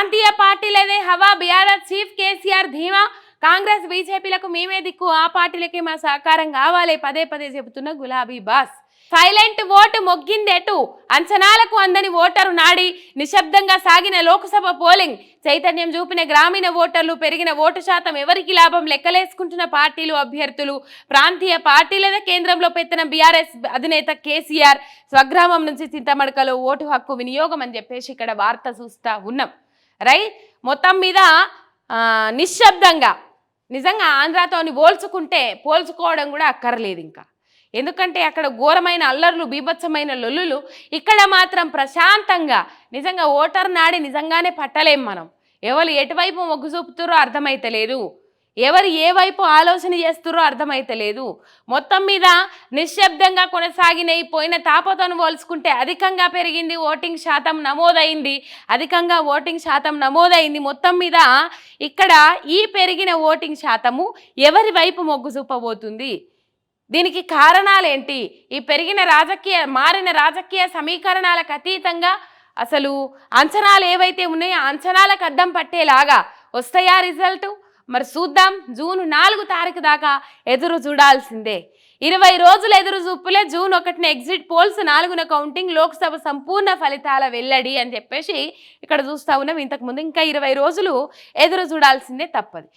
ప్రాంతీయ పార్టీలనే హవా BRS chief KCR ధీమా కాంగ్రెస్ బీజేపీలకు మేమే దిక్కు. ఆ పార్టీలకే మా సహకారం కావాలి. పదే పదే చెబుతున్న గులాబీ బాస్. సైలెంట్ ఓటు మొగ్గిందెటు అంచనాలకు అందని ఓటరు నాడి నిశ్శబ్దంగా సాగిన లోక్సభ పోలింగ్. చైతన్యం చూపిన గ్రామీణ ఓటర్లు పెరిగిన ఓటు శాతం ఎవరికి లాభం? లెక్కలేసుకుంటున్న పార్టీలు అభ్యర్థులు. ప్రాంతీయ పార్టీలనే కేంద్రంలో పెట్టిన బీఆర్ఎస్ అధినేత కేసీఆర్. స్వగ్రామం నుంచి చింతమడకలో ఓటు హక్కు వినియోగం అని చెప్పేసి ఇక్కడ వార్త చూస్తా ఉన్నాం. రైట్ మొత్తం మీద నిశ్శబ్దంగా నిజంగా ఆంధ్రాతోని పోల్చుకుంటే పోల్చుకోవడం కూడా అక్కర్లేదు ఇంకా. ఎందుకంటే అక్కడ ఘోరమైన అల్లర్లు బీభత్సమైన లొల్లులు ఇక్కడ మాత్రం ప్రశాంతంగా నిజంగా ఓటర్ నాడి నిజంగానే పట్టలేం మనం. ఎవరు ఎటువైపు మొగ్గు చూపుతారో అర్థమైతలేదు. ఎవరు ఏ వైపు ఆలోచన చేస్తారో అర్థమైతలేదు. మొత్తం మీద నిశ్శబ్దంగా కొనసాగిన పోయిన తాపతను పోల్చుకుంటే అధికంగా పెరిగింది ఓటింగ్ శాతం నమోదైంది. అధికంగా ఓటింగ్ శాతం నమోదైంది. మొత్తం మీద ఇక్కడ ఈ పెరిగిన ఓటింగ్ శాతము ఎవరి వైపు మొగ్గు చూపబోతుంది? దీనికి కారణాలేంటి? ఈ పెరిగిన రాజకీయ మారిన రాజకీయ సమీకరణాలకు అతీతంగా అసలు అంచనాలు ఏవైతే ఉన్నాయో అంచనాలకు అద్దం పట్టేలాగా వస్తాయా రిజల్ట్? మరి చూద్దాం జూన్ నాలుగు తారీఖు దాకా ఎదురు చూడాల్సిందే. ఇరవై రోజులు ఎదురు చూపులే జూన్ ఒకటిన ఎగ్జిట్ పోల్స్ నాలుగున కౌంటింగ్ లోక్సభ సంపూర్ణ ఫలితాల వెల్లడి అని చెప్పేసి ఇక్కడ చూస్తా ఉన్నాం. ఇంతకుముందు ఇంకా ఇరవై రోజులు ఎదురు చూడాల్సిందే తప్పదు.